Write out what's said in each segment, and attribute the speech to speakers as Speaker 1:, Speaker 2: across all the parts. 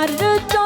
Speaker 1: যার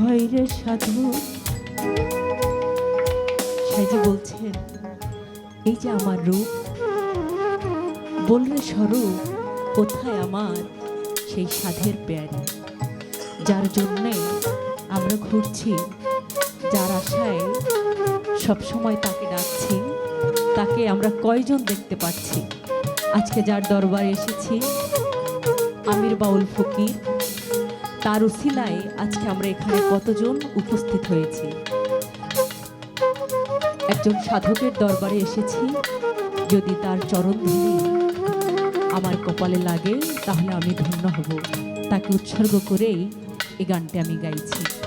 Speaker 1: হয় রে সাধু। সাইজি বলছেন এই যে আমার রূপ, বললে স্বরূপ কোথায় আমার সেই সাধের পেয়ারি? যার জন্যে আমরা ঘুরছি, যার আশায় সবসময় তাকে ডাকছি, তাকে আমরা কয়জন দেখতে পাচ্ছি? আজকে যার দরবারে এসেছি, আমির বাউল ফকির তার উসিলায় আজকে আমরা এখানে কতজন উপস্থিত হয়েছি? একজন সাধকের দরবারে এসেছি, যদি তার চরণ ধরে আমার কপালে লাগে, তাহলে আমি ধন্য হব। তাকে উৎসর্গ করেই এই গানটি আমি গাইছি।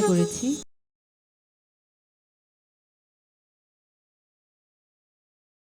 Speaker 1: চেষ্টা করেছি।